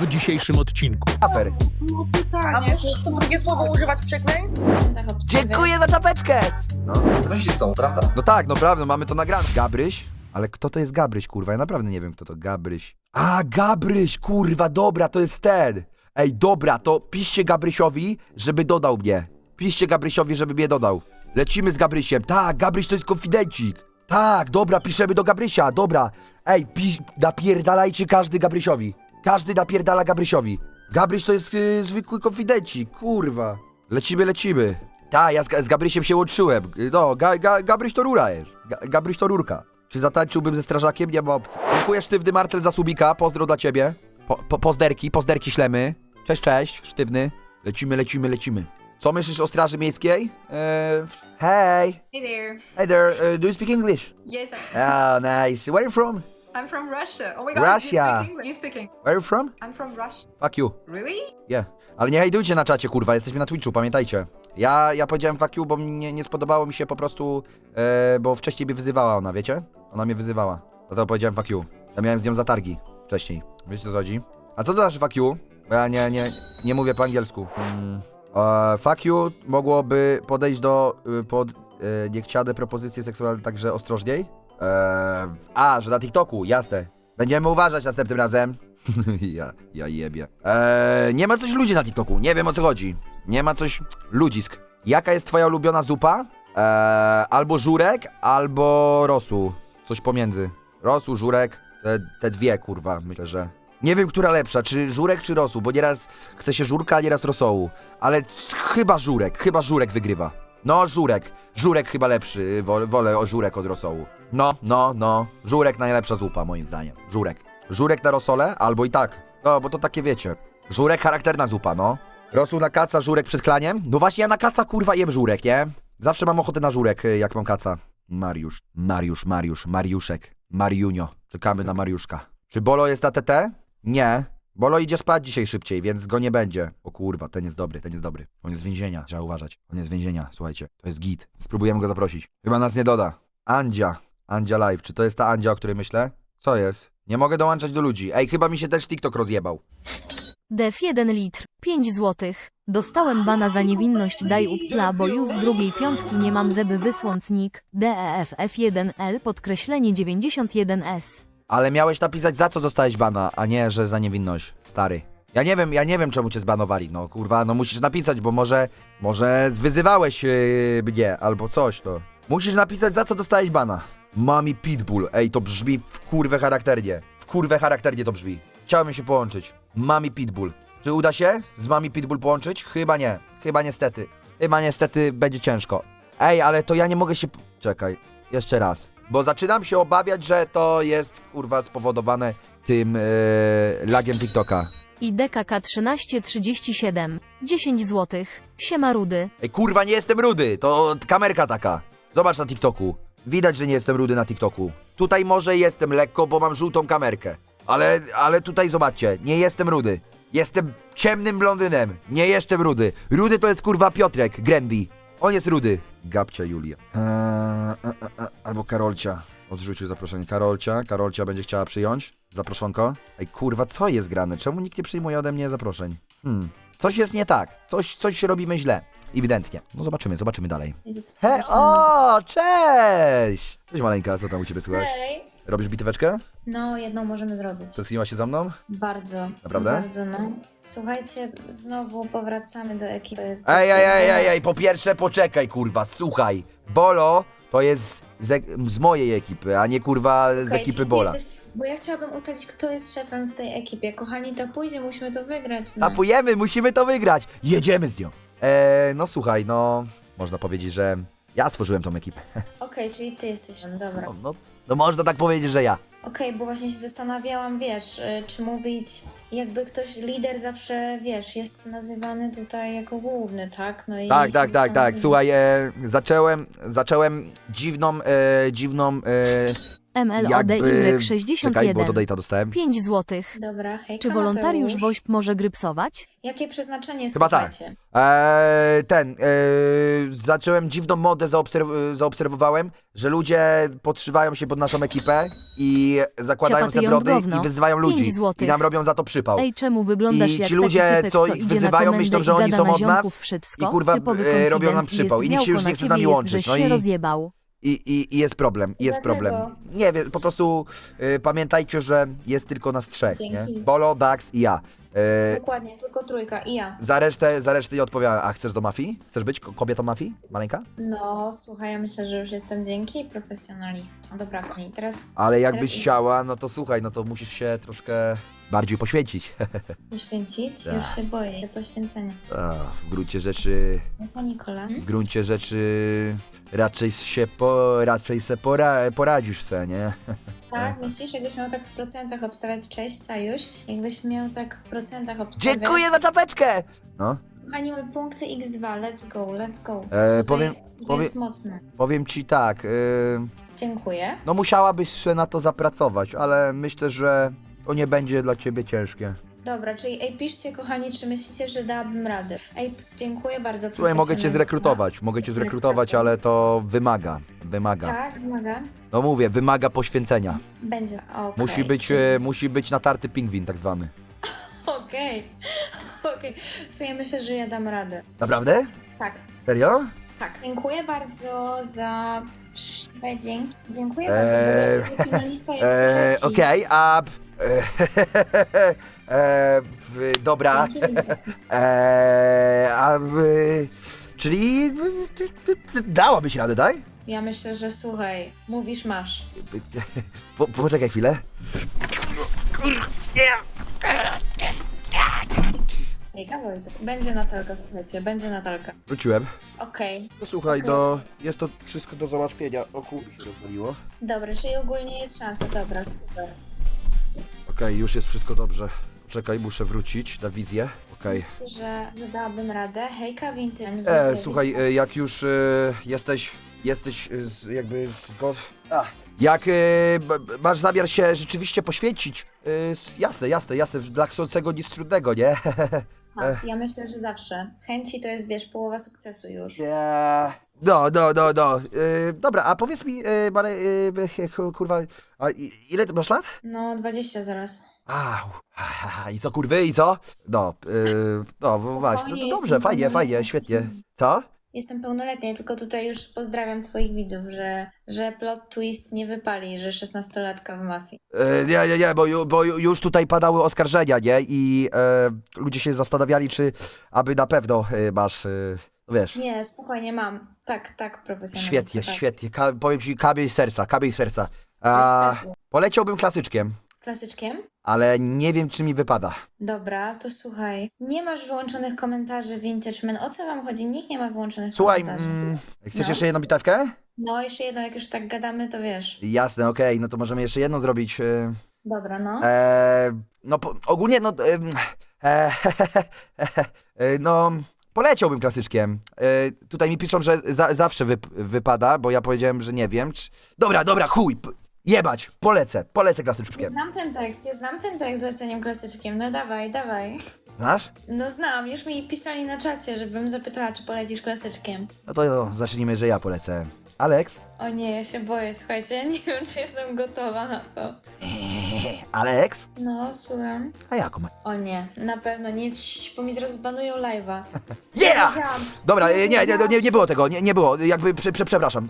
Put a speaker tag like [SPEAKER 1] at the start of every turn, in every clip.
[SPEAKER 1] w dzisiejszym odcinku.
[SPEAKER 2] Afer.
[SPEAKER 3] No
[SPEAKER 4] A
[SPEAKER 3] pytanie.
[SPEAKER 4] to drugie słowo używać przekleństw?
[SPEAKER 2] Dziękuję za czapeczkę! No,
[SPEAKER 5] Znosi z tą, prawda?
[SPEAKER 2] no tak, no prawda, mamy to nagrane. Gabryś? Ale kto to jest Gabryś, kurwa? Ja naprawdę nie wiem, kto to Gabryś. A, Gabryś, kurwa, dobra, to jest ten. Ej, dobra, to piszcie Gabrysiowi, żeby dodał mnie. Piszcie Gabrysiowi, żeby mnie dodał. Lecimy z Gabrysiem. Tak, Gabryś to jest konfidencik. Tak, dobra, piszemy do Gabrysia, dobra. Ej, pisz, napierdalajcie każdy Gabrysiowi. Każdy napierdala Gabrysiowi. Gabryś to jest y, zwykły konfidencik, kurwa. Lecimy, lecimy. Tak, ja z, Ga- z Gabrysiem się łączyłem. Y, No, ga, ga, Gabryś to rura jest. Ga, Gabryś to rurka. Czy zatańczyłbym ze strażakiem? Nie ma opcji. Dziękuję sztywny Marcel za subika, pozdro dla ciebie. Po, po, pozderki, pozderki ślemy. Cześć, cześć, sztywny. Lecimy, lecimy, lecimy. Co myślisz o straży miejskiej? Eee, hey,
[SPEAKER 3] Hey there.
[SPEAKER 2] hey there, uh, do you speak English?
[SPEAKER 3] Yes, I-
[SPEAKER 2] Ah, nice. Where are you from?
[SPEAKER 3] I'm from Russia. Oh my god,
[SPEAKER 2] Russia.
[SPEAKER 3] you speak English. You speak English.
[SPEAKER 2] Where are you from?
[SPEAKER 3] I'm from Russia.
[SPEAKER 2] Fuck you.
[SPEAKER 3] Really?
[SPEAKER 2] Yeah. Ale nie hejtujcie na czacie, kurwa, jesteśmy na Twitchu, pamiętajcie. Ja, ja powiedziałem fuck you, bo mnie nie spodobało mi się po prostu, e, bo wcześniej mnie wyzywała ona, wiecie? Ona mnie wyzywała. Dlatego powiedziałem fuck you. Ja miałem z nią zatargi wcześniej. Wiecie co chodzi? A co to znaczy fuck you? Bo ja nie, nie, nie mówię po angielsku. Mm. E, fuck you mogłoby podejść do y, pod e, niechciane propozycje seksualne także ostrożniej. E, a, że na TikToku, jasne. Będziemy uważać następnym razem. ja, ja jebie. Eee, nie ma coś ludzi na TikToku, nie wiem o co chodzi. Nie ma coś ludzisk. Jaka jest twoja ulubiona zupa? Eee, albo żurek, albo rosół. Coś pomiędzy. Rosół, żurek, te, te dwie kurwa, myślę, że. Nie wiem, która lepsza, czy żurek, czy rosół, bo nieraz chce się żurka, a nieraz rosołu. Ale chyba żurek, chyba żurek wygrywa. No, żurek. Żurek chyba lepszy, wolę, o żurek od rosołu. No, no, no. Żurek najlepsza zupa, moim zdaniem. Żurek. Żurek na rosole, albo i tak. No, bo to takie wiecie. Żurek charakterna zupa, no. Rosół na kaca, żurek przed klaniem? No właśnie ja na kaca kurwa jem żurek, nie? Zawsze mam ochotę na żurek, y, jak mam kaca. Mariusz, Mariusz, Mariusz, Mariuszek, Mariunio. Czekamy na Mariuszka. Czy Bolo jest na TT? Nie. Bolo idzie spać dzisiaj szybciej, więc go nie będzie. O kurwa, ten jest dobry, ten jest dobry. On jest z więzienia, trzeba uważać. On jest z więzienia, słuchajcie. To jest git. Spróbujemy go zaprosić. Chyba nas nie doda. Andzia. Andzia Live. Czy to jest ta Andzia, o której myślę? Co jest? Nie mogę dołączać do ludzi. Ej, chyba mi się też TikTok rozjebał.
[SPEAKER 6] Def 1 litr, 5 złotych. Dostałem bana za niewinność daj uptla, bo już z drugiej piątki nie mam zeby wysłąc nick DEF F1L podkreślenie 91S.
[SPEAKER 2] Ale miałeś napisać za co dostałeś bana, a nie, że za niewinność, stary. Ja nie wiem, ja nie wiem czemu cię zbanowali, no kurwa, no musisz napisać, bo może, może wyzywałeś yy, mnie, albo coś, to. Musisz napisać za co dostałeś bana. Mami Pitbull, ej, to brzmi w kurwę charakternie. W kurwę charakternie to brzmi. Chciałbym się połączyć. Mami Pitbull. Czy uda się z Mami Pitbull połączyć? Chyba nie. Chyba niestety. Chyba niestety będzie ciężko. Ej, ale to ja nie mogę się... Czekaj, jeszcze raz. Bo zaczynam się obawiać, że to jest, kurwa, spowodowane tym yy, lagiem TikToka.
[SPEAKER 6] I DKK 1337, 10 złotych. Siema rudy.
[SPEAKER 2] Ej, kurwa, nie jestem rudy, to kamerka taka. Zobacz na TikToku. Widać, że nie jestem rudy na TikToku. Tutaj może jestem lekko, bo mam żółtą kamerkę. Ale, ale tutaj zobaczcie, nie jestem rudy. Jestem ciemnym blondynem. Nie jestem rudy. Rudy to jest kurwa Piotrek, Grandy. On jest rudy. Gabcia Julia. Eee, e, e, e, albo Karolcia. Odrzucił zaproszenie. Karolcia. Karolcia będzie chciała przyjąć. Zaproszonko. Ej, kurwa, co jest grane? Czemu nikt nie przyjmuje ode mnie zaproszeń? Hmm. Coś jest nie tak. Coś, coś robimy źle. Ewidentnie. No zobaczymy, zobaczymy dalej. He, o, cześć! Cześć maleńka, co tam u ciebie słychać?
[SPEAKER 7] Hej.
[SPEAKER 2] Robisz biteweczkę?
[SPEAKER 7] No, jedną możemy zrobić.
[SPEAKER 2] Tęskniła się za mną?
[SPEAKER 7] Bardzo.
[SPEAKER 2] Naprawdę?
[SPEAKER 7] Bardzo, no. Słuchajcie, znowu powracamy do ekipy. Jest
[SPEAKER 2] Ej, ej, ej, ej, ej, po pierwsze poczekaj, kurwa, słuchaj. Bolo to jest z, z mojej ekipy, a nie kurwa z ekipy Bola.
[SPEAKER 7] Jesteś, bo ja chciałabym ustalić, kto jest szefem w tej ekipie. Kochani, to pójdzie, musimy to wygrać. No.
[SPEAKER 2] Tapujemy, musimy to wygrać. Jedziemy z nią. Eee, no słuchaj, no, można powiedzieć, że ja stworzyłem tą ekipę.
[SPEAKER 7] Okej, czyli ty jesteś. Dobra.
[SPEAKER 2] No, no, no można tak powiedzieć, że ja.
[SPEAKER 7] Okej, bo właśnie się zastanawiałam, wiesz, y, czy mówić, jakby ktoś, lider zawsze, wiesz, jest nazywany tutaj jako główny, tak? No i
[SPEAKER 2] Tak,
[SPEAKER 7] się
[SPEAKER 2] tak, tak, tak. Słuchaj, e, zacząłem, zacząłem dziwną, e, dziwną, e, jakby... Czekaj, bo do
[SPEAKER 6] MLODY61.
[SPEAKER 2] data dostałem.
[SPEAKER 6] 5 złotych.
[SPEAKER 7] Dobra, hej.
[SPEAKER 6] Czy wolontariusz WOŚP może grypsować?
[SPEAKER 7] Jakie przeznaczenie
[SPEAKER 2] Chyba tak.
[SPEAKER 7] słuchacie?
[SPEAKER 2] Eee, ten, eee, zacząłem dziwną modę, zaobserw- zaobserwowałem, że ludzie podszywają się pod naszą ekipę i zakładają
[SPEAKER 6] Ciapaty
[SPEAKER 2] sobie
[SPEAKER 6] ją
[SPEAKER 2] brody
[SPEAKER 6] gówno.
[SPEAKER 2] i wyzywają
[SPEAKER 6] Pięć
[SPEAKER 2] ludzi.
[SPEAKER 6] złotych.
[SPEAKER 2] I nam robią za to przypał.
[SPEAKER 6] Ej, czemu wyglądasz
[SPEAKER 2] I
[SPEAKER 6] jak
[SPEAKER 2] ci
[SPEAKER 6] taki
[SPEAKER 2] ludzie,
[SPEAKER 6] typek,
[SPEAKER 2] co
[SPEAKER 6] co
[SPEAKER 2] ich
[SPEAKER 6] idzie na
[SPEAKER 2] wyzywają,
[SPEAKER 6] komendę
[SPEAKER 2] myślą,
[SPEAKER 6] i
[SPEAKER 2] że oni
[SPEAKER 6] gada
[SPEAKER 2] są
[SPEAKER 6] na
[SPEAKER 2] od nas
[SPEAKER 6] ziomków wszystko?
[SPEAKER 2] i kurwa,
[SPEAKER 6] Typowy
[SPEAKER 2] e, robią nam
[SPEAKER 6] konfident
[SPEAKER 2] przypał i nikt się już nie chce z nami
[SPEAKER 6] jest,
[SPEAKER 2] łączyć.
[SPEAKER 6] żeś
[SPEAKER 2] No
[SPEAKER 6] się
[SPEAKER 2] i-
[SPEAKER 6] rozjebał.
[SPEAKER 2] I, i, I jest problem, jest
[SPEAKER 7] Dlaczego?
[SPEAKER 2] problem. Nie wiem, po prostu y, pamiętajcie, że jest tylko nas trzech, nie? Bolo, Dax i ja. Y,
[SPEAKER 7] Dokładnie, tylko trójka i ja.
[SPEAKER 2] za resztę, za resztę nie odpowiadam. A chcesz do mafii? Chcesz być ko- kobietą mafii? Maleńka?
[SPEAKER 7] No, słuchaj, ja myślę, że już jestem dzięki profesjonalistą. Dobra, Koni, teraz
[SPEAKER 2] Ale jakbyś
[SPEAKER 7] Teraz-
[SPEAKER 2] chciała, no to słuchaj, no to musisz się troszkę bardziej poświęcić.
[SPEAKER 7] poświęcić?
[SPEAKER 2] Tak.
[SPEAKER 7] Już się boję, poświęcenia.
[SPEAKER 2] A, w gruncie rzeczy,
[SPEAKER 7] Nikola?
[SPEAKER 2] w gruncie rzeczy raczej się po, raczej se pora, poradzisz se, nie?
[SPEAKER 7] Tak, myślisz, jakbyś miał tak w procentach obstawiać, cześć, Sajuś, jakbyś miał tak w procentach obstawiać...
[SPEAKER 2] Dziękuję za czapeczkę! No,
[SPEAKER 7] Kochani, mamy punkty x2, let's go, let's go.
[SPEAKER 2] E,
[SPEAKER 7] Tutaj
[SPEAKER 2] powiem-
[SPEAKER 7] to jest mocne.
[SPEAKER 2] powiem ci tak, y,
[SPEAKER 7] Dziękuję.
[SPEAKER 2] no musiałabyś się na to zapracować, ale myślę, że to nie będzie dla ciebie ciężkie.
[SPEAKER 7] Dobra, czyli ej, piszcie, kochani, czy myślicie, że dałabym radę. Ej, dziękuję bardzo,
[SPEAKER 2] Słuchaj, mogę cię zrekrutować, mogę cię zrekrutować, ale to wymaga, wymaga.
[SPEAKER 7] Tak, wymaga?
[SPEAKER 2] No mówię, wymaga poświęcenia.
[SPEAKER 7] Będzie, okej.
[SPEAKER 2] Musi być, e, musi być natarty pingwin tak zwany.
[SPEAKER 7] Okej, okej. Słuchaj, myślę, że ja dam radę.
[SPEAKER 2] Naprawdę?
[SPEAKER 7] Tak,
[SPEAKER 2] Serio?
[SPEAKER 7] tak. Dziękuję bardzo za... Dzięki. Dziękuję
[SPEAKER 2] Eee,
[SPEAKER 7] bardzo.
[SPEAKER 2] Eee,
[SPEAKER 7] trzeci.
[SPEAKER 2] Okej, a... e, w- dobra. E, a... w- czyli... Dałabyś radę, tak?
[SPEAKER 7] Ja myślę, że słuchaj, mówisz masz.
[SPEAKER 2] Po, poczekaj chwilę.
[SPEAKER 7] Ej, Wojtek. Będzie Natalka, słuchajcie, będzie Natalka.
[SPEAKER 2] Wróciłem.
[SPEAKER 7] Okej,
[SPEAKER 2] No słuchaj, do... Jest to wszystko do załatwienia. O kur... się rozwaliło.
[SPEAKER 7] dobra, czyli ogólnie jest szansa, dobra, super.
[SPEAKER 2] Okej, już jest wszystko dobrze. Czekaj, muszę wrócić na wizję. Okej.
[SPEAKER 7] Myślę, że, że dałabym radę. Hejka, Winty.
[SPEAKER 2] E, słuchaj, e, jak już e, jesteś, jesteś e, z, jakby z go... A, jak e, b- b- masz zamiar się rzeczywiście poświęcić, e, s- jasne, jasne, jasne, dla chcącego nic trudnego, nie?
[SPEAKER 7] Tak, ja myślę, że zawsze. Chęci to jest, wiesz, połowa sukcesu już.
[SPEAKER 2] Nie. No, no, no, no. E, dobra, a powiedz mi, Mare, e, ku- kurwa, a i- ile ty masz lat?
[SPEAKER 7] No, 20 zaraz.
[SPEAKER 2] Au, i co kurwy, i co? No, e, no właśnie, no to dobrze,
[SPEAKER 7] jestem
[SPEAKER 2] fajnie,
[SPEAKER 7] pełnoletnia.
[SPEAKER 2] fajnie, świetnie. Co?
[SPEAKER 7] Jestem pełnoletnia, tylko tutaj już pozdrawiam twoich widzów, że, że plot twist nie wypali, że 16-latka w mafii.
[SPEAKER 2] E, Nie, nie, nie, bo, ju- bo ju- już tutaj padały oskarżenia, nie? I e, ludzie się zastanawiali, czy aby na pewno e, masz, e, no wiesz.
[SPEAKER 7] Nie, spokojnie mam. Tak, tak, profesjonalnie.
[SPEAKER 2] Świetnie,
[SPEAKER 7] tak.
[SPEAKER 2] świetnie. Ka powiem ci, kamień z serca, kamień z serca. A, poleciałbym klasyczkiem,
[SPEAKER 7] Klasyczkiem?
[SPEAKER 2] ale nie wiem, czy mi wypada.
[SPEAKER 7] Dobra, to słuchaj. Nie masz wyłączonych komentarzy Vintage Man. O co wam chodzi? Nikt nie ma wyłączonych
[SPEAKER 2] Słuchaj,
[SPEAKER 7] komentarzy.
[SPEAKER 2] mm, chcesz
[SPEAKER 7] No.
[SPEAKER 2] jeszcze jedną bitewkę?
[SPEAKER 7] No, jeszcze jedno, jak już tak gadamy, to wiesz.
[SPEAKER 2] Jasne, okej, no to możemy jeszcze jedną zrobić. E,
[SPEAKER 7] Dobra, no.
[SPEAKER 2] e, no po, ogólnie, no, em, e, e, no, poleciałbym klasyczkiem. E, tutaj mi piszą, że za, zawsze wyp, wypada, bo ja powiedziałem, że nie wiem. Czy... Dobra, dobra, chuj, jebać, polecę, polecę klasyczkiem.
[SPEAKER 7] znam ten tekst, ja znam ten tekst z leceniem klasyczkiem. No dawaj, dawaj.
[SPEAKER 2] Znasz?
[SPEAKER 7] No znam, już mi pisali na czacie, żebym zapytała, czy polecisz klasyczkiem.
[SPEAKER 2] No to no, zacznijmy, że ja polecę. Alex?
[SPEAKER 7] O nie, ja się boję, słuchajcie, nie wiem, czy jestem gotowa na to.
[SPEAKER 2] Alex?
[SPEAKER 7] No, słucham.
[SPEAKER 2] A jaką?
[SPEAKER 7] O nie, na pewno nie, cii, bo mi zaraz zbanują live'a.
[SPEAKER 2] Yeah!
[SPEAKER 7] Wiedziałam.
[SPEAKER 2] Dobra, e, nie, nie, nie, nie było tego, nie, nie było, jakby, prze, prze, przepraszam.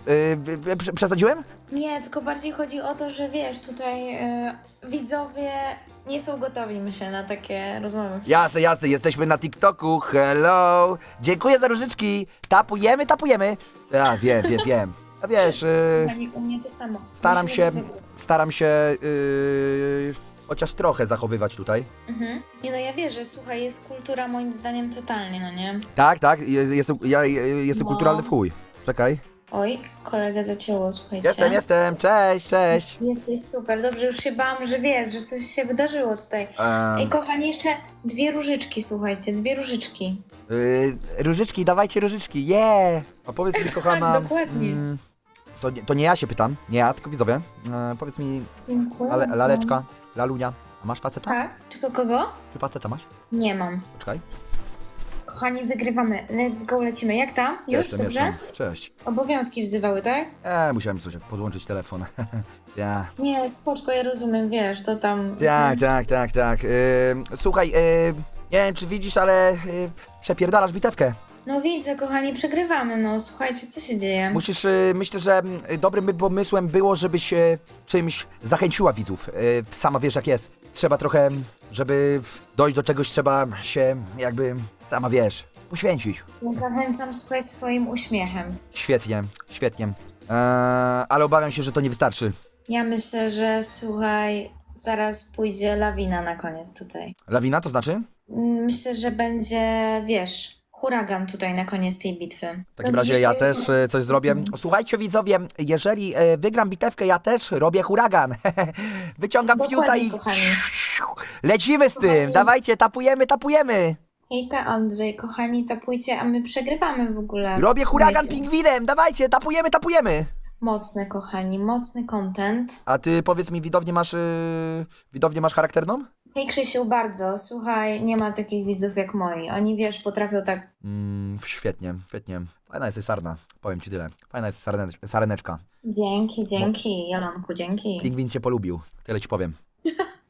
[SPEAKER 2] E, prze, przesadziłem?
[SPEAKER 7] Nie, tylko bardziej chodzi o to, że wiesz, tutaj e, widzowie nie są gotowi, myślę, na takie rozmowy.
[SPEAKER 2] Jasne, jasne, jesteśmy na TikToku, hello! Dziękuję za różyczki, tapujemy, tapujemy. A, wiem, wiem, wiem. A wiesz,
[SPEAKER 7] Pani u mnie to samo.
[SPEAKER 2] staram
[SPEAKER 7] Musimy
[SPEAKER 2] się,
[SPEAKER 7] to wygrać.
[SPEAKER 2] staram się y, chociaż trochę zachowywać tutaj.
[SPEAKER 7] Mhm. Nie no, ja wierzę, słuchaj, jest kultura moim zdaniem totalnie, no nie?
[SPEAKER 2] Tak, tak, jest, jestem, ja jestem
[SPEAKER 7] No.
[SPEAKER 2] kulturalny w chuj. Czekaj.
[SPEAKER 7] Oj, kolegę zacięło, słuchajcie.
[SPEAKER 2] Jestem, jestem, cześć, cześć.
[SPEAKER 7] Jesteś super, dobrze, już się bałam, że wiesz, że coś się wydarzyło tutaj. Ej,
[SPEAKER 2] Um,
[SPEAKER 7] kochani, jeszcze dwie różyczki, słuchajcie, dwie różyczki.
[SPEAKER 2] y, różyczki, dawajcie różyczki, yeah! A powiedz mi, kochana...
[SPEAKER 7] Tak, dokładnie.
[SPEAKER 2] mm, to, nie- to nie ja się pytam, nie ja, tylko widzowie. E, powiedz mi,
[SPEAKER 7] Dziękuję.
[SPEAKER 2] ale, laleczka, lalunia, a masz faceta?
[SPEAKER 7] Tak? Tylko kogo?
[SPEAKER 2] Czy faceta masz?
[SPEAKER 7] Nie mam.
[SPEAKER 2] Poczekaj.
[SPEAKER 7] Kochani, wygrywamy. Let's go, lecimy. Jak tam? Już?
[SPEAKER 2] Jestem,
[SPEAKER 7] Dobrze?
[SPEAKER 2] jestem. Cześć.
[SPEAKER 7] Obowiązki wzywały, tak?
[SPEAKER 2] E, musiałem coś podłączyć telefon. ja.
[SPEAKER 7] Nie, spoczko, ja rozumiem, wiesz, to tam...
[SPEAKER 2] Tak, tak, tak, tak. Yy, słuchaj, yy, nie wiem czy widzisz, ale yy, przepierdalasz bitewkę.
[SPEAKER 7] No widzę, kochani, przegrywamy, no. Słuchajcie, co się dzieje?
[SPEAKER 2] Musisz, yy, myślę, że mm, dobrym by pomysłem było, żebyś yy, czymś zachęciła widzów. Yy, sama wiesz jak jest. Trzeba trochę, żeby w- dojść do czegoś, trzeba się jakby, sama wiesz, poświęcić.
[SPEAKER 7] Ja zachęcam, słuchaj, swoim uśmiechem.
[SPEAKER 2] Świetnie, świetnie. Eee, ale obawiam się, że to nie wystarczy.
[SPEAKER 7] Ja myślę, że słuchaj, zaraz pójdzie lawina na koniec tutaj.
[SPEAKER 2] Lawina to znaczy?
[SPEAKER 7] Mm, Myślę, że będzie, wiesz, huragan tutaj na koniec tej bitwy.
[SPEAKER 2] W takim
[SPEAKER 7] No
[SPEAKER 2] razie ja też e, coś zrobię. Słuchajcie widzowie, jeżeli e, wygram bitewkę, ja też robię huragan. Wyciągam
[SPEAKER 7] Dokładnie,
[SPEAKER 2] fiuta i
[SPEAKER 7] kochani.
[SPEAKER 2] lecimy z tym. Dawajcie, tapujemy, tapujemy.
[SPEAKER 7] Hejka Andrzej, kochani, tapujcie, a my przegrywamy w ogóle.
[SPEAKER 2] Robię huragan
[SPEAKER 7] Słuchajcie.
[SPEAKER 2] pingwinem, dawajcie, tapujemy, tapujemy.
[SPEAKER 7] Mocny, kochani, mocny content.
[SPEAKER 2] A ty powiedz mi, widownię masz, yy, widownię masz charakterną?
[SPEAKER 7] Hej Krzysiu, bardzo, słuchaj, nie ma takich widzów jak moi. Oni, wiesz, potrafią tak...
[SPEAKER 2] Mm, świetnie, świetnie. Fajna jesteś sarna, powiem ci tyle. Fajna jest sarne, sareneczka.
[SPEAKER 7] Dzięki, dzięki, Jolonku, dzięki.
[SPEAKER 2] Pingwin cię polubił, tyle ci powiem.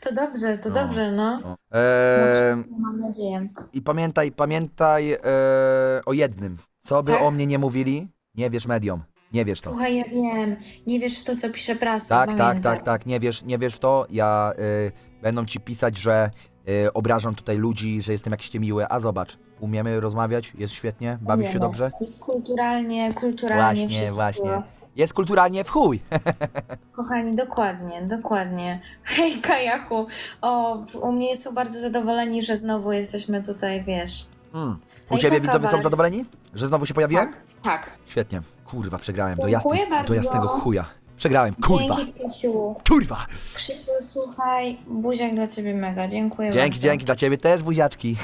[SPEAKER 7] To dobrze, to
[SPEAKER 2] No.
[SPEAKER 7] dobrze, no.
[SPEAKER 2] No. Eee,
[SPEAKER 7] Mam nadzieję.
[SPEAKER 2] I pamiętaj, pamiętaj e, o jednym. Co by
[SPEAKER 7] Tak?
[SPEAKER 2] o mnie nie mówili, nie wiesz mediom. Nie wiesz to.
[SPEAKER 7] Słuchaj, ja wiem, nie wiesz w to, co pisze prasa,
[SPEAKER 2] Tak, tak,
[SPEAKER 7] pamiętaj.
[SPEAKER 2] tak, tak, nie wiesz, nie wiesz to. Ja y, będą ci pisać, że y, obrażam tutaj ludzi, że jestem jakiś niemiły, a zobacz, umiemy rozmawiać, jest świetnie, bawisz się dobrze?
[SPEAKER 7] Jest kulturalnie, kulturalnie
[SPEAKER 2] Właśnie,
[SPEAKER 7] wszystko.
[SPEAKER 2] właśnie. Jest kulturalnie w chuj.
[SPEAKER 7] Kochani, dokładnie, dokładnie. Hej, Kajachu. O, w- u mnie są bardzo zadowoleni, że znowu jesteśmy tutaj, wiesz.
[SPEAKER 2] Mm. U
[SPEAKER 7] Ej,
[SPEAKER 2] ciebie widzowie są zadowoleni? Że znowu się pojawiłem?
[SPEAKER 7] Tak.
[SPEAKER 2] Świetnie. Kurwa, przegrałem. Do,
[SPEAKER 7] Dziękuję
[SPEAKER 2] jasne, do
[SPEAKER 7] bardzo.
[SPEAKER 2] jasnego chuja. Przegrałem, kurwa.
[SPEAKER 7] Dzięki, Krzysiu.
[SPEAKER 2] Kurwa.
[SPEAKER 7] Krzysiu, słuchaj, buziak dla ciebie mega. Dziękuję
[SPEAKER 2] Dzięki,
[SPEAKER 7] bardzo.
[SPEAKER 2] dzięki, dla ciebie też buziaczki.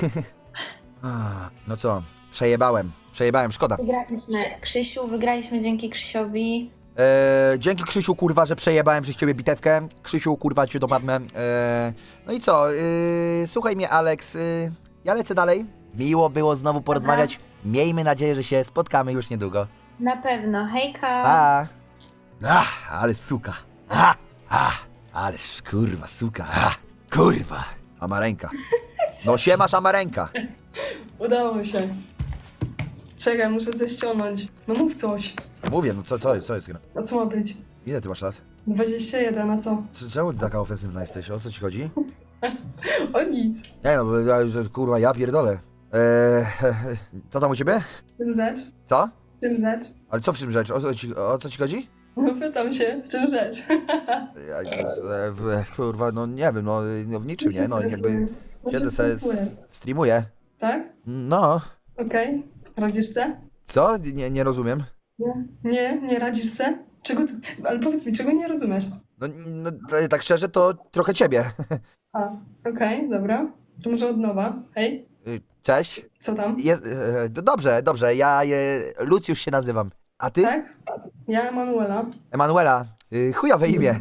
[SPEAKER 2] Ah, no co, przejebałem, przejebałem, szkoda.
[SPEAKER 7] Wygraliśmy. Krzysiu, wygraliśmy dzięki Krzysiowi.
[SPEAKER 2] Eee, dzięki Krzysiu, kurwa, że przejebałem przez ciebie bitewkę. Krzysiu, kurwa, cię dopadnę. Eee, no i co, eee, słuchaj mnie, Alex, eee, ja lecę dalej. Miło było znowu porozmawiać. Miejmy nadzieję, że się spotkamy już niedługo.
[SPEAKER 7] Na pewno. Hejka.
[SPEAKER 2] Pa! Ach, ale suka. Ah, ah, ależ kurwa, suka. Ah, kurwa. Amarenka. No siemasz Amarenka.
[SPEAKER 1] Udało się. Czekaj, muszę ze ściągnąć. No mów coś.
[SPEAKER 2] Mówię, no co, co jest, co jest?
[SPEAKER 1] A co ma być?
[SPEAKER 2] Ile ty masz lat?
[SPEAKER 1] 21, a co?
[SPEAKER 2] C- Czemu ty taka ofensywna jesteś? O co ci chodzi?
[SPEAKER 1] O nic.
[SPEAKER 2] Nie no, bo ja już, kurwa, ja pierdolę. Eee, co tam u ciebie?
[SPEAKER 1] W czym rzecz?
[SPEAKER 2] Co?
[SPEAKER 1] W czym rzecz?
[SPEAKER 2] Ale co w czym rzecz? O co ci, o co ci chodzi?
[SPEAKER 1] No pytam się, w czym rzecz?
[SPEAKER 2] Ja, e, w- kurwa, no nie wiem, no, no w niczym, nie? No jakby siedzę sobie, s- streamuję.
[SPEAKER 1] Tak?
[SPEAKER 2] No,
[SPEAKER 1] Okej. Radzisz se?
[SPEAKER 2] co? Nie, nie rozumiem.
[SPEAKER 1] Nie. Nie, nie radzisz se? Czego ty... Ale powiedz mi, czego nie rozumiesz?
[SPEAKER 2] No, no t- tak szczerze, to trochę ciebie.
[SPEAKER 1] A, okej, dobra. To może od nowa. Hej,
[SPEAKER 2] Y, Cześć.
[SPEAKER 1] co tam?
[SPEAKER 2] Je, e, dobrze, dobrze, ja e, Lucjusz się nazywam. A ty?
[SPEAKER 1] Tak? Ja Emanuela.
[SPEAKER 2] Emanuela. Y, chujowe imię.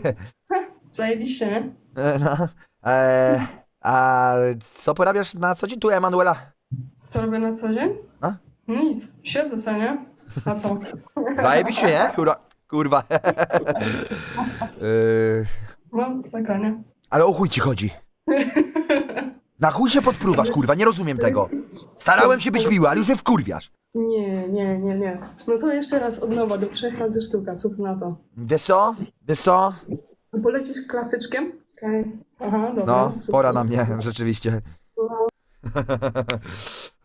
[SPEAKER 1] Zajebiście, nie?
[SPEAKER 2] E, No. E, a co porabiasz na co dzień tu, Emanuela?
[SPEAKER 1] Co robię na co dzień?
[SPEAKER 2] A?
[SPEAKER 1] Nic. Siedzę se, nie? A co?
[SPEAKER 2] Zajebiście, nie? Kurwa. Kurwa. y,
[SPEAKER 1] No, taka, nie?
[SPEAKER 2] ale o chuj ci chodzi. Na chuj się podpruwasz, kurwa, nie rozumiem tego. Starałem się być miły, ale już mnie wkurwiasz.
[SPEAKER 1] Nie, nie, nie, nie. No to jeszcze raz od nowa, do trzech razy sztuka, co ty na to?
[SPEAKER 2] Wiesz co? Wiesz co?
[SPEAKER 1] Polecisz klasyczkiem? Okej. Aha, dobra.
[SPEAKER 2] No,
[SPEAKER 1] super.
[SPEAKER 2] pora na mnie, rzeczywiście.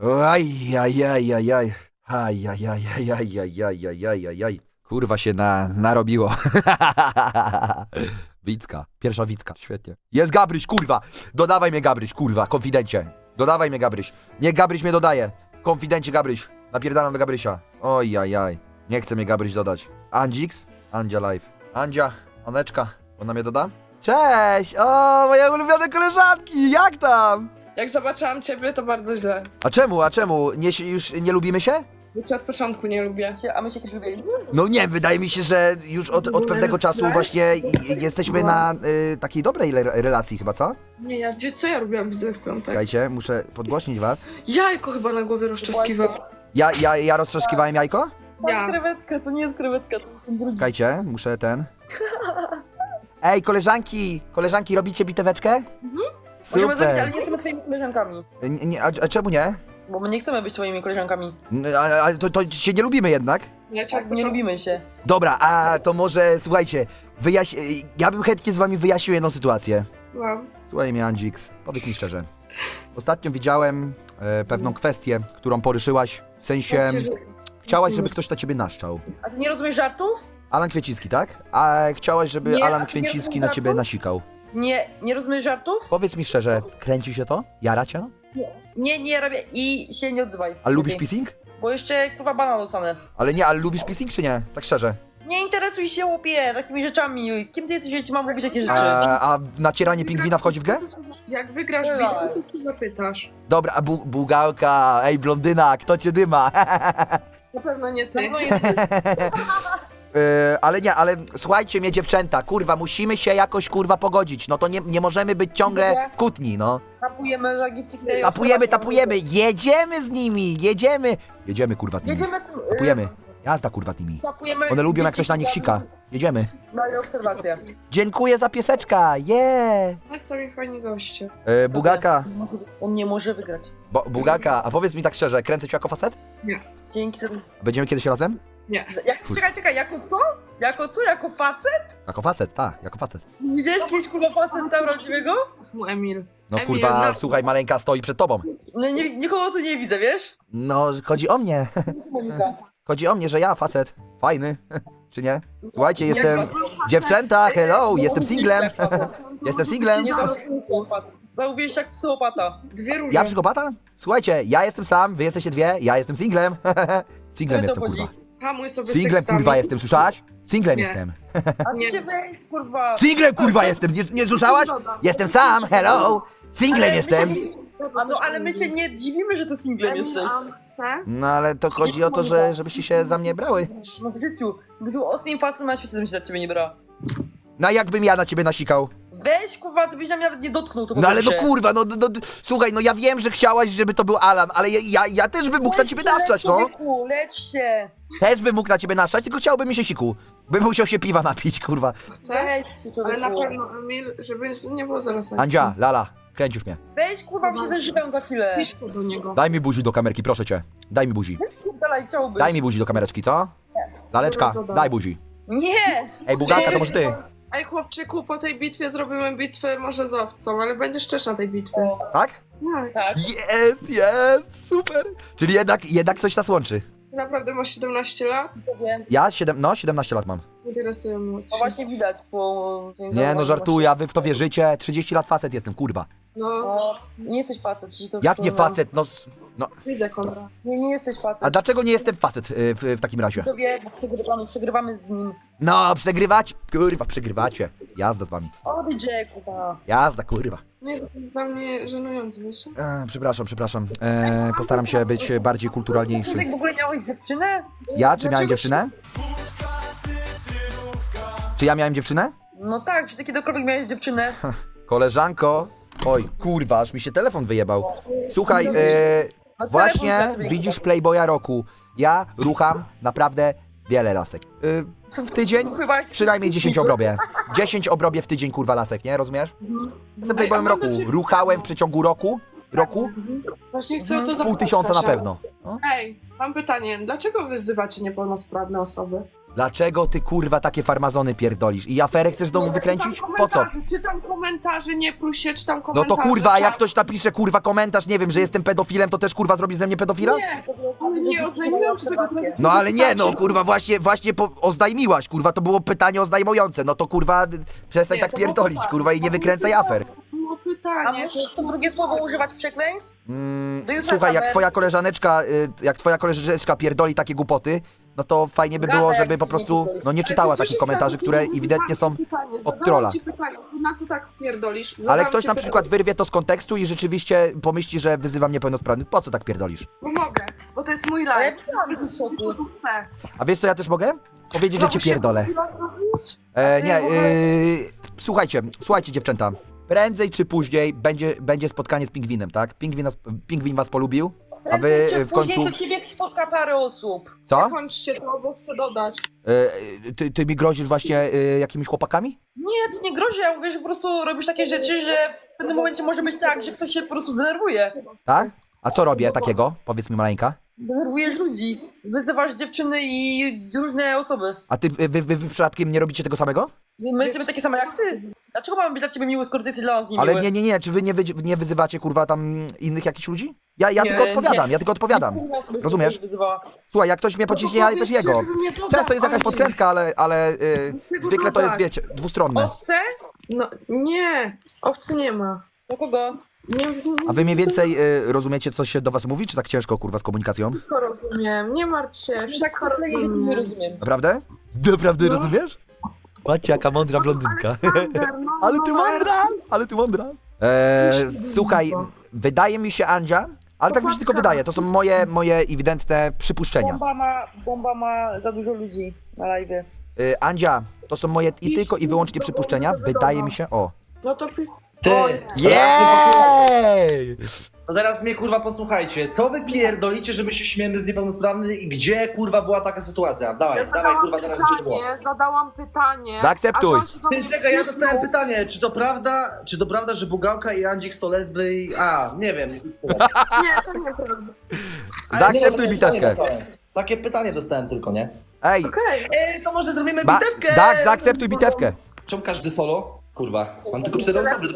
[SPEAKER 2] Aj, aj, aj, aj, aj. Aj, aj, aj, aj, aj, aj, aj, aj, aj, aj, aj. Kurwa się na, narobiło. Wicka, pierwsza Wicka, świetnie. Jest Gabryś, kurwa! Dodawaj mnie Gabryś, kurwa, konfidencie. Dodawaj mnie Gabryś. Niech Gabryś mnie dodaje. Konfidencie Gabryś. Napierdalam do Gabrysia. Oj, aj, aj. Nie chce mnie Gabryś dodać. Andzix? Andzia live. Andzia, Aneczka, ona mnie doda? Cześć! O, moje ulubione koleżanki! Jak tam?
[SPEAKER 5] Jak zobaczyłam ciebie, to bardzo źle.
[SPEAKER 2] A czemu, a czemu? Nie, się- już nie lubimy się?
[SPEAKER 1] Bo cię od początku nie lubię.
[SPEAKER 4] Się- A my się kiedyś lubiliśmy?
[SPEAKER 2] No nie, wydaje mi się, że już od, od pewnego czasu właśnie i- i jesteśmy na y, takiej dobrej le- relacji chyba, co?
[SPEAKER 1] Nie, ja gdzie co ja robiłam widzę w piątek?
[SPEAKER 2] Czekajcie, muszę podgłośnić was.
[SPEAKER 1] Jajko chyba na głowie rozczeskiwał.
[SPEAKER 2] Ja, ja, ja roztrzaskiwałem jajko?
[SPEAKER 4] To
[SPEAKER 1] Ja.
[SPEAKER 4] krewetka, to nie jest krewetka, to jest ten drugi.
[SPEAKER 2] Czekajcie, muszę ten... Ej, koleżanki, koleżanki, robicie biteweczkę?
[SPEAKER 4] Możemy zrobić, ale
[SPEAKER 2] Super.
[SPEAKER 4] nie jesteśmy twoimi koleżankami.
[SPEAKER 2] Nie, nie, a, a czemu nie?
[SPEAKER 4] Bo my nie chcemy być twoimi koleżankami.
[SPEAKER 2] N- A, a, to, to się nie lubimy jednak.
[SPEAKER 1] Ja cię
[SPEAKER 4] Tak, nie lubimy się.
[SPEAKER 2] Dobra, a to może, słuchajcie, wyjaś... ja bym chętnie z wami wyjaśnił jedną sytuację. Słuchaj mnie, Andzik, powiedz mi szczerze. Ostatnio widziałem e, pewną kwestię, którą poruszyłaś, w sensie chciałaś, żeby ktoś na ciebie naszczał.
[SPEAKER 4] A ty nie rozumiesz żartów?
[SPEAKER 2] Alan Kwieciński, tak? A chciałaś, żeby
[SPEAKER 4] Nie,
[SPEAKER 2] Alan
[SPEAKER 4] a ty nie
[SPEAKER 2] Kwieciński na
[SPEAKER 4] rozumiesz
[SPEAKER 2] ciebie nasikał.
[SPEAKER 4] Nie, nie rozumiesz żartów?
[SPEAKER 2] Powiedz mi szczerze, kręci się to? Jara cię?
[SPEAKER 4] Nie, nie robię i się nie odzywaj.
[SPEAKER 2] A lubisz
[SPEAKER 4] Lepiej.
[SPEAKER 2] pissing?
[SPEAKER 4] Bo jeszcze kurwa bana dostanę.
[SPEAKER 2] Ale nie, ale lubisz pissing czy nie? Tak szczerze.
[SPEAKER 4] Nie interesuj się łopie takimi rzeczami. Kim ty jesteś, że ci mam mówić jakie rzeczy?
[SPEAKER 2] A, a nacieranie pingwina wchodzi w grę?
[SPEAKER 1] Jak wygrasz
[SPEAKER 4] Bywa.
[SPEAKER 1] bitwę, to się zapytasz.
[SPEAKER 2] Dobra, a bu bułgałka, ej blondyna, kto cię dyma?
[SPEAKER 1] Na pewno nie ty.
[SPEAKER 4] No jest.
[SPEAKER 2] Yy, ale nie, ale słuchajcie mnie dziewczęta, kurwa, musimy się jakoś kurwa pogodzić, no to nie, nie możemy być ciągle w kłótni, no.
[SPEAKER 4] Tapujemy żagi w TikToku.
[SPEAKER 2] Tapujemy, tapujemy, jedziemy z nimi, jedziemy. Jedziemy kurwa z nimi,
[SPEAKER 4] Jedziemy z tym. y,
[SPEAKER 2] tapujemy. Jazda kurwa.
[SPEAKER 4] Tapujemy.
[SPEAKER 2] One lubią jak ktoś na nich sika. Jedziemy.
[SPEAKER 4] Daję obserwację.
[SPEAKER 2] Dziękuję za pieseczka, yeah.
[SPEAKER 1] Jest sami fajni goście.
[SPEAKER 2] Yy, Bugaka,
[SPEAKER 4] On nie może wygrać.
[SPEAKER 2] bo, Bugaka, a powiedz mi tak szczerze, kręcę cię jako facet?
[SPEAKER 4] Dzięki za...
[SPEAKER 2] Będziemy kiedyś razem?
[SPEAKER 1] Nie.
[SPEAKER 4] Jak, czekaj, czekaj, jako co? Jako co? Jako facet?
[SPEAKER 2] Jako facet, tak, jako facet.
[SPEAKER 4] Widziałeś kiedyś kurwa faceta prawdziwego?
[SPEAKER 1] Mu Emil.
[SPEAKER 2] No
[SPEAKER 1] Emil,
[SPEAKER 2] kurwa,
[SPEAKER 1] no.
[SPEAKER 2] słuchaj, maleńka stoi przed tobą.
[SPEAKER 4] No nie, nikogo tu nie widzę, wiesz?
[SPEAKER 2] No, chodzi o mnie.
[SPEAKER 4] Monika.
[SPEAKER 2] Chodzi o mnie, że ja facet. Fajny. Czy nie? Słuchajcie, jestem... Dziewczęta, hello, jestem singlem. Jestem singlem.
[SPEAKER 4] Nie za psychopat. Zauważyłeś jak psychopata.
[SPEAKER 1] Dwie róże.
[SPEAKER 2] Ja psychopata? Słuchajcie, ja jestem sam, wy jesteście dwie, ja jestem singlem. Singlem jestem, kurwa.
[SPEAKER 1] Hamuj sobie z
[SPEAKER 2] Singlem, kurwa, jestem, słyszałaś? Singlem
[SPEAKER 1] Nie.
[SPEAKER 2] jestem.
[SPEAKER 4] A ty
[SPEAKER 1] Nie.
[SPEAKER 4] się wejdź, kurwa.
[SPEAKER 2] Singlem, kurwa, jestem, nie, nie słyszałaś? Jestem sam, hello. Singlem jestem.
[SPEAKER 4] A no, ale my się nie dziwimy, że to singlem
[SPEAKER 1] Emil,
[SPEAKER 4] jesteś.
[SPEAKER 1] on chce?
[SPEAKER 2] No ale to chodzi o to, że żebyście się za mnie brały.
[SPEAKER 4] No w życiu. Był ostatnim facetem na świecie, bym się na ciebie nie brała.
[SPEAKER 2] No jakbym ja na ciebie nasikał?
[SPEAKER 4] Weź, kurwa, ty byś na mnie nawet nie dotknął, to po
[SPEAKER 2] No ale no
[SPEAKER 4] pierwsze.
[SPEAKER 2] kurwa, no, no, no słuchaj, no ja wiem, że chciałaś, żeby to był Alan, ale ja, ja, ja też bym mógł na ciebie
[SPEAKER 4] się,
[SPEAKER 2] naszczać, no.
[SPEAKER 4] człowieku, Lecz się.
[SPEAKER 2] Też bym mógł na ciebie naszczać, tylko chciałbym mi się siku. Bym musiał się piwa napić, kurwa.
[SPEAKER 1] Chce?
[SPEAKER 4] Weź się,
[SPEAKER 1] Ale na
[SPEAKER 4] człowieku.
[SPEAKER 1] pewno Emil, żeby nie było zaraz akcji.
[SPEAKER 2] Andzia, Lala, już mnie.
[SPEAKER 4] Weź, kurwa, bo się zeżygam za chwilę.
[SPEAKER 1] Piszcie do niego.
[SPEAKER 2] Daj mi buzi do kamerki, proszę cię. Daj mi buzi.
[SPEAKER 4] Dalej, chciałbyś.
[SPEAKER 2] Daj mi buzi do kamereczki, co? Laleczka,
[SPEAKER 1] dodam.
[SPEAKER 2] daj buzi.
[SPEAKER 4] Nie.
[SPEAKER 2] Ej, Bugalka, to może ty.
[SPEAKER 1] Ej chłopczyku, po tej bitwie zrobimy bitwę może z owcą, ale będziesz też na tej bitwie.
[SPEAKER 4] O,
[SPEAKER 2] Tak?
[SPEAKER 1] Tak.
[SPEAKER 4] tak.
[SPEAKER 2] Jest, jest, super. Czyli jednak, jednak coś nas łączy.
[SPEAKER 1] Naprawdę masz 17 lat?
[SPEAKER 4] Wiem.
[SPEAKER 2] Ja, 7, no, 17 lat mam.
[SPEAKER 1] Interesują mnie
[SPEAKER 4] No właśnie widać po... tym
[SPEAKER 2] Nie, no
[SPEAKER 4] zauważyłem
[SPEAKER 2] żartuję, a wy w to wierzycie. 30 lat facet jestem, kurwa.
[SPEAKER 1] No,
[SPEAKER 4] No, nie jesteś facet, ci to
[SPEAKER 2] Jak nie
[SPEAKER 4] przypominam.
[SPEAKER 2] facet, no... s- no.
[SPEAKER 1] widzę Konrad.
[SPEAKER 4] Nie, nie jesteś facet.
[SPEAKER 2] A dlaczego nie jestem facet y, w, w takim razie?
[SPEAKER 4] Sobie, bo przegrywamy, przegrywamy z nim.
[SPEAKER 2] No, przegrywać? Kurwa, przegrywacie. Jazda z wami.
[SPEAKER 4] Odejdź, kurwa.
[SPEAKER 2] Jazda, kurwa.
[SPEAKER 1] Nie, to jest dla mnie żenujące, wiesz?
[SPEAKER 2] E, przepraszam, przepraszam. E, postaram się być bardziej kulturalniejszy.
[SPEAKER 4] Ty w ogóle miałeś dziewczynę?
[SPEAKER 2] Ja, czy miałem
[SPEAKER 1] Dlaczego
[SPEAKER 2] dziewczynę? Czy ja miałem dziewczynę?
[SPEAKER 4] No tak, czy ty kiedykolwiek miałeś dziewczynę?
[SPEAKER 2] Koleżanko. Oj, kurwa, aż mi się telefon wyjebał. Słuchaj, e,
[SPEAKER 4] No,
[SPEAKER 2] właśnie widzisz Playboya roku. Ja rucham naprawdę wiele lasek. E, w tydzień
[SPEAKER 4] Chyba
[SPEAKER 2] przynajmniej 10 obrobie. 10 obrobie w tydzień, kurwa, lasek, nie? Rozumiesz? Jestem
[SPEAKER 1] a
[SPEAKER 2] Playboyem
[SPEAKER 1] mam
[SPEAKER 2] roku.
[SPEAKER 1] ciebie
[SPEAKER 2] Ruchałem w przeciągu roku. Roku?
[SPEAKER 1] Właśnie chcę o to
[SPEAKER 2] Pół
[SPEAKER 1] zapytać
[SPEAKER 2] tysiąca na
[SPEAKER 1] Kasia.
[SPEAKER 2] pewno. No.
[SPEAKER 1] Ej, mam pytanie. Dlaczego wyzywacie niepełnosprawne osoby?
[SPEAKER 2] Dlaczego ty kurwa takie farmazony pierdolisz? I aferę chcesz do mnie wykręcić?
[SPEAKER 1] Czytam
[SPEAKER 2] Po co?
[SPEAKER 1] komentarze, Czytam komentarze, nie próś się, czytam
[SPEAKER 2] No
[SPEAKER 1] komentarze.
[SPEAKER 2] to kurwa, a jak ktoś napisze kurwa komentarz, nie wiem, że jestem pedofilem, to też kurwa zrobi ze mnie pedofila?
[SPEAKER 1] Nie, ale nie oznajmiłam tego.
[SPEAKER 2] No ale nie, no kurwa, właśnie, właśnie po, oznajmiłaś, kurwa, to było pytanie oznajmujące, no to kurwa, d- przestań
[SPEAKER 1] Nie,
[SPEAKER 2] tak
[SPEAKER 1] to było
[SPEAKER 2] pierdolić,
[SPEAKER 1] pytanie.
[SPEAKER 2] kurwa, i nie wykręcaj afer.
[SPEAKER 1] Było
[SPEAKER 4] A
[SPEAKER 1] pytanie.
[SPEAKER 4] możesz to drugie słowo używać przekleństw?
[SPEAKER 2] Mm, słuchaj, jak twoja koleżaneczka, y, jak twoja koleżaneczka pierdoli takie głupoty, no to fajnie by było, żeby po prostu, no nie czytała takich komentarzy, które ewidentnie są od trolla.
[SPEAKER 1] na co tak pierdolisz?
[SPEAKER 2] Ale ktoś na
[SPEAKER 1] pytanie.
[SPEAKER 2] przykład wyrwie to z kontekstu i rzeczywiście pomyśli, że wyzywam niepełnosprawnych. Po co tak pierdolisz?
[SPEAKER 1] Bo mogę, bo
[SPEAKER 5] to jest mój live.
[SPEAKER 2] A wiesz co, ja też mogę? Powiedzieć, że cię pierdolę.
[SPEAKER 5] zrobić?
[SPEAKER 2] E, nie, yy, słuchajcie, słuchajcie dziewczęta. Prędzej czy później będzie, będzie spotkanie z pingwinem, tak? Pingwin, nas, pingwin was polubił, a wy
[SPEAKER 4] Prędzej czy
[SPEAKER 2] w końcu...
[SPEAKER 4] Później to ciebie spotka parę osób.
[SPEAKER 2] Co?
[SPEAKER 5] Kończcie to, bo chcę dodać.
[SPEAKER 2] E, ty, ty mi grozisz właśnie e, jakimiś chłopakami?
[SPEAKER 4] Nie, to nie grozi, ja mówię, że po prostu robisz takie rzeczy, że w pewnym momencie może być tak, że ktoś się po prostu denerwuje.
[SPEAKER 2] Tak? A co robię takiego? Powiedz mi maleńka.
[SPEAKER 4] Denerwujesz ludzi. Wyzywasz dziewczyny i różne osoby.
[SPEAKER 2] A ty, wy, wy, wy przypadkiem nie robicie tego samego?
[SPEAKER 4] My jesteśmy takie same jak ty. Dlaczego mamy być dla ciebie miły, skoro ty jesteś dla nas niemiły?
[SPEAKER 2] Ale nie, nie, nie, czy wy nie, wy, nie wyzywacie kurwa tam innych jakichś ludzi? Ja, ja
[SPEAKER 1] Nie,
[SPEAKER 2] tylko odpowiadam,
[SPEAKER 1] nie.
[SPEAKER 2] ja tylko odpowiadam. Rozumiesz?
[SPEAKER 4] wyzywała.
[SPEAKER 2] Słuchaj, jak ktoś mnie pociśnie, ja też jego. Często jest jakaś podkrętka, ale, ale y, zwykle to jest, wiecie, dwustronne.
[SPEAKER 5] Owce? No nie, owcy nie ma.
[SPEAKER 4] Do kogo?
[SPEAKER 5] Nie,
[SPEAKER 2] A wy mniej więcej y, rozumiecie, co się do was mówi, czy tak ciężko kurwa z komunikacją?
[SPEAKER 5] wszystko rozumiem. Nie martw się, wszystko
[SPEAKER 4] Tak, nie
[SPEAKER 5] rozumiem.
[SPEAKER 4] rozumiem.
[SPEAKER 2] Naprawdę? Naprawdę
[SPEAKER 5] No.
[SPEAKER 2] rozumiesz? Patrzcie, jaka mądra blondynka.
[SPEAKER 5] Aleksander, no,
[SPEAKER 2] Ale
[SPEAKER 5] no,
[SPEAKER 2] ty
[SPEAKER 5] no,
[SPEAKER 2] mądra! Ale ty mądra! Eee, słuchaj, wydaje mi się, Andzia, ale tak mi się tylko wydaje, to są moje, moje ewidentne przypuszczenia.
[SPEAKER 4] Bomba ma, bomba ma za dużo ludzi na live.
[SPEAKER 2] Yy, Andzia, to są moje i tylko i wyłącznie przypuszczenia, wydaje mi się, o.
[SPEAKER 5] No to pi-
[SPEAKER 8] Ty,
[SPEAKER 5] Oj.
[SPEAKER 8] teraz.
[SPEAKER 2] Jej!
[SPEAKER 8] To teraz mnie kurwa posłuchajcie. Co wy pierdolicie, że my się śmiemy z niepełnosprawnych i gdzie kurwa była taka sytuacja? Dawaj,
[SPEAKER 5] Ja
[SPEAKER 8] dawaj
[SPEAKER 5] zadałam
[SPEAKER 8] kurwa teraz gdzie to było.
[SPEAKER 5] pytanie, zadałam pytanie.
[SPEAKER 2] Zaakceptuj.
[SPEAKER 5] a się do
[SPEAKER 8] Ty,
[SPEAKER 5] mnie
[SPEAKER 8] czekaj, ja
[SPEAKER 5] przyznał.
[SPEAKER 8] dostałem pytanie, czy to prawda, czy to prawda, że Bugałka i Andzik to lesby i... A, nie wiem.
[SPEAKER 5] Nie, to.
[SPEAKER 2] Zaakceptuj
[SPEAKER 8] Nie, takie pytanie
[SPEAKER 2] bitewkę.
[SPEAKER 8] dostałem. Takie pytanie dostałem tylko, nie?
[SPEAKER 2] Ej,
[SPEAKER 5] Okej.
[SPEAKER 8] Ej, to może zrobimy
[SPEAKER 2] ba-
[SPEAKER 8] bitewkę!
[SPEAKER 2] tak, zaakceptuj bitewkę.
[SPEAKER 8] Czemu każdy solo? Kurwa, mam tylko cztery osoby,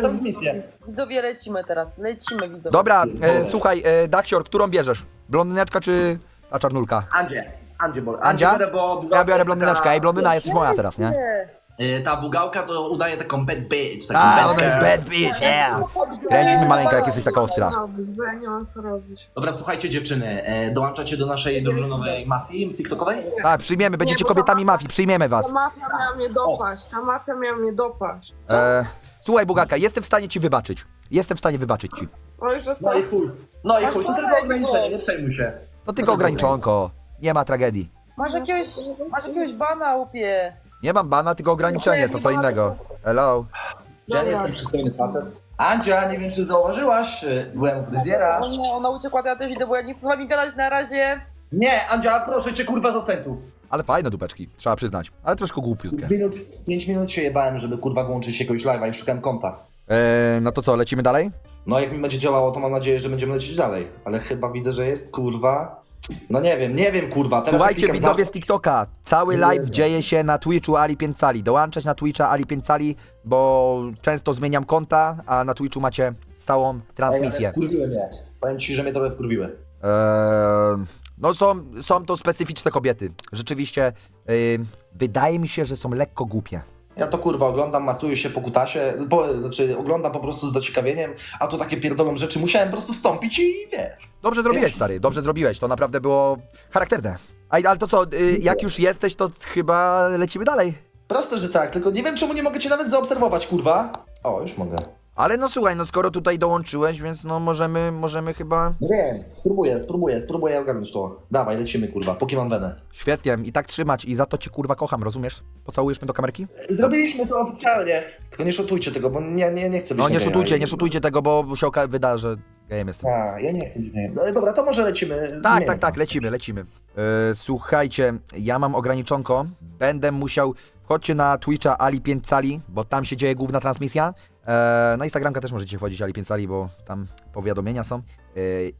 [SPEAKER 8] transmisję.
[SPEAKER 4] Widzowie, lecimy teraz. Lecimy, widzowie.
[SPEAKER 2] Dobra, e, słuchaj, e, Daksior, którą bierzesz? Blondyneczka czy ta czarnulka?
[SPEAKER 8] Andzie, Andzie, bo...
[SPEAKER 2] Andzia?
[SPEAKER 8] biorę, bo
[SPEAKER 2] Ja biorę blondyneczkę, ej, blondyna jesteś moja teraz, nie?
[SPEAKER 8] Y, Ta Bugałka to udaje taką bad bitch, taką
[SPEAKER 2] A,
[SPEAKER 8] bad
[SPEAKER 2] ona jest
[SPEAKER 8] girl.
[SPEAKER 2] bad bitch, yeah! Kręcisz mnie maleńka, jak jesteś taka ostra.
[SPEAKER 5] bo ja nie mam co robić.
[SPEAKER 8] Dobra, słuchajcie dziewczyny, e, dołączacie do naszej drużynowej mafii tiktokowej?
[SPEAKER 2] Tak, przyjmiemy, będziecie kobietami mafii, przyjmiemy was.
[SPEAKER 5] Ta mafia miała mnie dopaść, ta mafia miała mnie dopaść.
[SPEAKER 2] E, słuchaj, Bugaka, jestem w stanie ci wybaczyć. Jestem w stanie wybaczyć ci.
[SPEAKER 5] Oj, że co?
[SPEAKER 8] No i chuj. No i chuj, to tylko ograniczenie, nie przejmuj się.
[SPEAKER 2] To tylko ograniczonko. Nie ma tragedii.
[SPEAKER 4] Masz jakiegoś, masz jakiegoś bana, upie.
[SPEAKER 2] Nie mam bana, tylko ograniczenie, to co innego. Hello.
[SPEAKER 8] Nie jestem przystojny facet. Andzia, nie wiem czy zauważyłaś, e, byłem u fryzjera.
[SPEAKER 4] O nie, ona uciekła, to ja też idę, bo ja nie chcę z wami gadać na razie.
[SPEAKER 8] Nie, Andzia, proszę cię, kurwa, zostań tu.
[SPEAKER 2] Ale fajne dupeczki, trzeba przyznać. Ale troszkę głupiutkie.
[SPEAKER 8] 5 minut, 5 minut się jebałem, żeby kurwa włączyć jakiegoś live'a i szukałem konta.
[SPEAKER 2] E, no to co, lecimy dalej?
[SPEAKER 8] No jak mi będzie działało, to mam nadzieję, że będziemy lecieć dalej. Ale chyba widzę, że jest kurwa. No nie wiem, nie wiem kurwa. Teraz
[SPEAKER 2] Słuchajcie,
[SPEAKER 8] klikam za-
[SPEAKER 2] widzowie z TikToka, cały live dzieje się na Twitchu Ali Pięcali. Dołączać na Twitcha Ali Pięcali, bo często zmieniam konta, a na Twitchu macie stałą transmisję.
[SPEAKER 8] Wkurwiły mnie. Powiem ci, że mnie trochę wkurwiły.
[SPEAKER 2] Eee, no są, są to specyficzne kobiety. Rzeczywiście, yy, wydaje mi się, że są lekko głupie.
[SPEAKER 8] Ja to kurwa oglądam, masuję się po kutasie, po, znaczy oglądam po prostu z zaciekawieniem, a tu takie pierdolą rzeczy. Musiałem po prostu wstąpić i wiesz.
[SPEAKER 2] Dobrze zrobiłeś, stary, dobrze zrobiłeś. To naprawdę było charakterne. Ej, ale to co, yy, jak już jesteś, to chyba lecimy dalej.
[SPEAKER 8] Proste, że tak, tylko nie wiem czemu nie mogę cię nawet zaobserwować, kurwa. O, już mogę.
[SPEAKER 2] Ale no słuchaj, no skoro tutaj dołączyłeś, więc no możemy, możemy chyba...
[SPEAKER 8] No wiem, spróbuję, spróbuję, spróbuję ogarnąć to. Dawaj, lecimy, kurwa, póki mam wenę.
[SPEAKER 2] Świetnie, i tak trzymać i za to cię kurwa kocham, rozumiesz? Pocałujesz mnie do kamerki?
[SPEAKER 8] Zrobiliśmy to oficjalnie. Tylko nie szotujcie tego, bo nie, nie, nie chcę być
[SPEAKER 2] No nie
[SPEAKER 8] geja.
[SPEAKER 2] szutujcie, nie szutujcie tego, bo się oka- wyda, że gejem jestem.
[SPEAKER 8] A, ja nie chcę być gejem. No, dobra, to może lecimy.
[SPEAKER 2] Tak,
[SPEAKER 8] Zmienię
[SPEAKER 2] tak,
[SPEAKER 8] to.
[SPEAKER 2] tak, lecimy, lecimy. E, słuchajcie, ja mam ograniczonko. Będę musiał. Wchodźcie na Twitcha Ali 5 Cali, bo tam się dzieje główna transmisja. E, na Instagramka też możecie wchodzić Ali 5 Cali, bo tam powiadomienia są. E,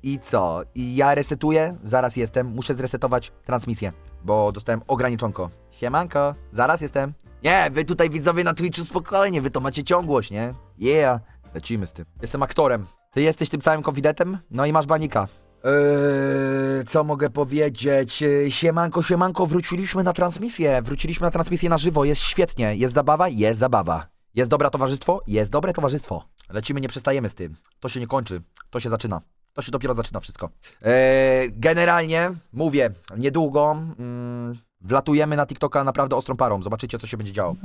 [SPEAKER 2] I co? I ja resetuję, zaraz jestem. Muszę zresetować transmisję, bo dostałem ograniczonko. Siemanko, zaraz jestem. Nie, wy tutaj widzowie na Twitchu spokojnie, wy to macie ciągłość, nie? Yeah, lecimy z tym. Jestem aktorem. Ty jesteś tym całym konfidentem? No i masz banika. Eee, co mogę powiedzieć? Eee, Siemanko, siemanko, wróciliśmy na transmisję. Wróciliśmy na transmisję na żywo. Jest świetnie. Jest zabawa? Jest zabawa. Jest dobre towarzystwo? Jest dobre towarzystwo. Lecimy, nie przestajemy z tym. To się nie kończy. To się zaczyna. To się dopiero zaczyna wszystko. Eee, generalnie, mówię, niedługo mm, wlatujemy na TikToka naprawdę ostrą parą. Zobaczycie, co się będzie działo.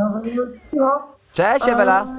[SPEAKER 8] Co?
[SPEAKER 2] Cześć, Ewela!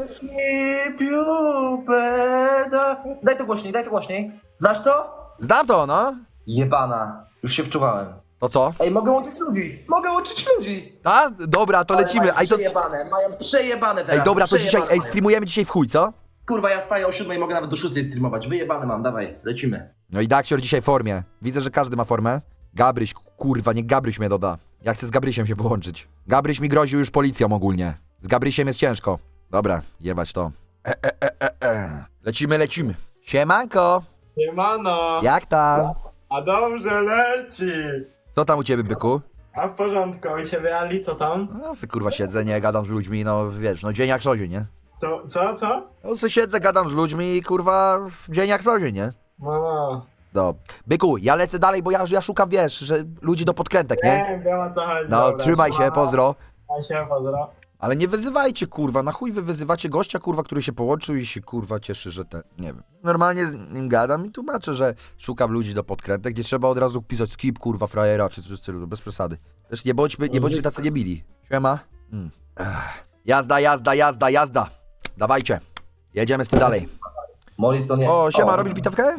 [SPEAKER 8] Daj to głośniej, daj to głośniej. Znasz to?
[SPEAKER 2] Znam to, no.
[SPEAKER 8] Jebana. Już się wczuwałem.
[SPEAKER 2] To co?
[SPEAKER 8] Ej, mogę łączyć ludzi! Mogę łączyć ludzi!
[SPEAKER 2] A? Dobra, to
[SPEAKER 8] Ale
[SPEAKER 2] lecimy.
[SPEAKER 8] Mają
[SPEAKER 2] to...
[SPEAKER 8] przejebane, mają przejebane teraz.
[SPEAKER 2] Ej, dobra, to dzisiaj, ej,
[SPEAKER 8] mają.
[SPEAKER 2] streamujemy dzisiaj w chuj, co?
[SPEAKER 8] Kurwa, ja staję o 7, mogę nawet do 6 streamować. Wyjebane mam, dawaj, lecimy.
[SPEAKER 2] No i Daxior dzisiaj w formie. Widzę, że każdy ma formę. Gabryś, kurwa, nie Gabryś mnie doda. Ja chcę z Gabrysiem się połączyć. Gabryś mi groził już policją ogólnie. Z Gabrysiem jest ciężko. Dobra, jebać to. E, e, e, e, e. Lecimy, lecimy. Siemanko!
[SPEAKER 9] Siemano!
[SPEAKER 2] Jak tam?
[SPEAKER 9] A dobrze leci!
[SPEAKER 2] Co tam u ciebie, byku?
[SPEAKER 9] A w porządku, u ciebie Ali, co tam?
[SPEAKER 2] No se kurwa siedzę, nie, gadam z ludźmi, no wiesz, no dzień jak co dzień, nie?
[SPEAKER 9] To, co, co?
[SPEAKER 2] No se siedzę, gadam z ludźmi i kurwa dzień jak co dzień, nie?
[SPEAKER 9] No, no.
[SPEAKER 2] No. Byku, ja lecę dalej, bo ja, ja szukam, wiesz, że ludzi do podkrętek, nie?
[SPEAKER 9] Nie wiem o co chodzi.
[SPEAKER 2] No,
[SPEAKER 9] dobra.
[SPEAKER 2] trzymaj się, pozdro.
[SPEAKER 9] A się, pozdro.
[SPEAKER 2] Ale nie wyzywajcie, kurwa, na chuj wy wyzywacie gościa, kurwa, który się połączył i się, kurwa, cieszy, że ten, nie wiem. Normalnie z nim gadam i tłumaczę, że szukam ludzi do podkrętek, nie trzeba od razu pisać skip, kurwa, frajera, czy coś w stylu, bez przesady. Też nie bądźmy, nie bądźmy tacy niemili. Siema. Mm. Ech. Jazda, jazda, jazda, jazda. Dawajcie. Jedziemy z tym dalej.
[SPEAKER 8] Morris to nie.
[SPEAKER 2] O, siema, robisz bitewkę?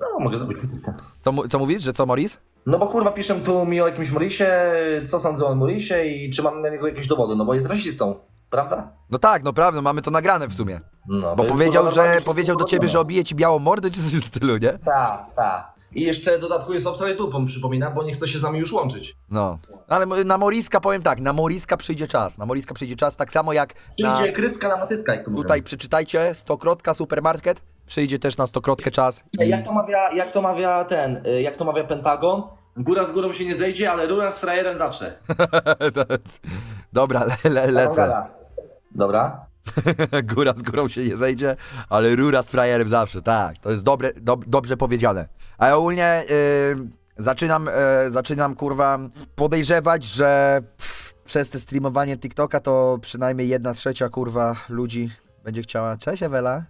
[SPEAKER 8] No, mogę zrobić bitewkę.
[SPEAKER 2] Co, mu- co mówisz, że co, Morris?
[SPEAKER 8] No bo kurwa piszę tu mi o jakimś Morrisie, co sądzę o Morrisie i czy mam na niego jakieś dowody, no bo jest rasistą, prawda?
[SPEAKER 2] No tak, no prawda, mamy to nagrane w sumie.
[SPEAKER 8] No,
[SPEAKER 2] Bo
[SPEAKER 8] jest,
[SPEAKER 2] powiedział,
[SPEAKER 8] kurwa,
[SPEAKER 2] że
[SPEAKER 8] normalnie
[SPEAKER 2] powiedział do ciebie, że
[SPEAKER 8] udowodnione.
[SPEAKER 2] obije ci białą mordę, czy coś w stylu, nie?
[SPEAKER 8] Tak, tak. I jeszcze w dodatku jest obstraj tupą, przypominam, bo nie chce się z nami już łączyć.
[SPEAKER 2] No. Ale na Moriska powiem tak, na Moriska przyjdzie czas. Na Moriska przyjdzie czas, tak samo jak na...
[SPEAKER 8] Przyjdzie kryska na matyska, jak to mówią.
[SPEAKER 2] Tutaj przeczytajcie, stokrotka supermarket, przyjdzie też na stokrotkę czas.
[SPEAKER 8] Ej, Jak to mawia, jak to mawia ten, y, jak to mawia Pentagon? Góra z górą się nie zejdzie, ale rura z frajerem zawsze.
[SPEAKER 2] Dobra, le, le, lecę.
[SPEAKER 8] Dobra.
[SPEAKER 2] Góra z górą się nie zejdzie, ale rura z frajerem zawsze, tak. To jest dobre, dob, dobrze powiedziane. A ogólnie y, zaczynam, y, zaczynam kurwa podejrzewać, że pff, przez te streamowanie TikToka to przynajmniej jedna trzecia kurwa ludzi będzie chciała. Cześć Ewela.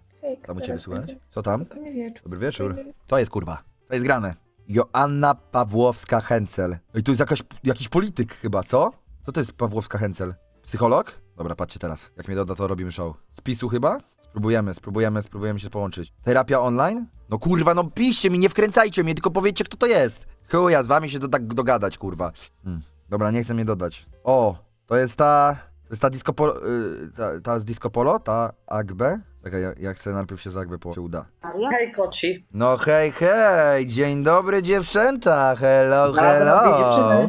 [SPEAKER 2] Tam u ciebie słychać? Co tam? Dobry wieczór. To jest kurwa. To jest grane. Joanna Pawłowska-Hencel. Ej, to jest jakaś, jakiś polityk chyba, co? Co to jest Pawłowska-Hencel? Psycholog? Dobra, patrzcie teraz. Jak mnie doda, to robimy show. Z PiSu chyba? Spróbujemy, spróbujemy, spróbujemy się połączyć. Terapia online? No kurwa, no piszcie mi, nie wkręcajcie mnie, tylko powiedzcie kto to jest. Chuja, z wami się do, tak dogadać, kurwa. Hmm. Dobra, nie chcę mnie dodać. O, to jest ta... To jest ta disco polo, y, ta, ta z disco polo? Ta Agbe? Czekaj, ja, ja chcę najpierw się z Agbe po... się uda.
[SPEAKER 4] Hej, koci.
[SPEAKER 2] No hej, hej, dzień dobry dziewczęta, hello, hello.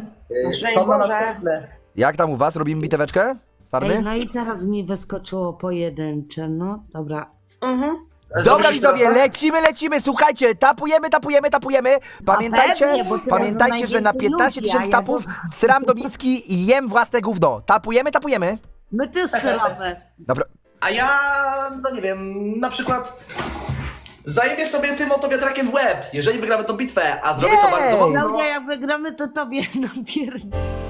[SPEAKER 4] Szczęść
[SPEAKER 8] Są na
[SPEAKER 4] Boże.
[SPEAKER 8] następne.
[SPEAKER 2] Jak tam u was, robimy biteweczkę? Sarny?
[SPEAKER 10] Ej, no i teraz mi wyskoczyło pojedyncze, no dobra.
[SPEAKER 4] Mhm.
[SPEAKER 2] Dobra widzowie,
[SPEAKER 8] teraz tak?
[SPEAKER 2] lecimy, lecimy, słuchajcie, tapujemy, tapujemy, tapujemy. Pamiętajcie,
[SPEAKER 10] pewnie, bo teraz
[SPEAKER 2] pamiętajcie, że na
[SPEAKER 10] najwięcej
[SPEAKER 2] 15
[SPEAKER 10] ludzi,
[SPEAKER 2] tysięcy
[SPEAKER 10] ja
[SPEAKER 2] tapów sram Domicki i jem własne gówno. Tapujemy, tapujemy.
[SPEAKER 10] My też sramy.
[SPEAKER 2] Dobra,
[SPEAKER 8] A ja, no nie wiem, na przykład zajebię sobie tym oto wiatrakiem w łeb, jeżeli wygramy tą bitwę, a zrobię to
[SPEAKER 2] Jej!
[SPEAKER 8] bardzo mocno.
[SPEAKER 10] Klaudia, jak wygramy, to tobie napierdolę.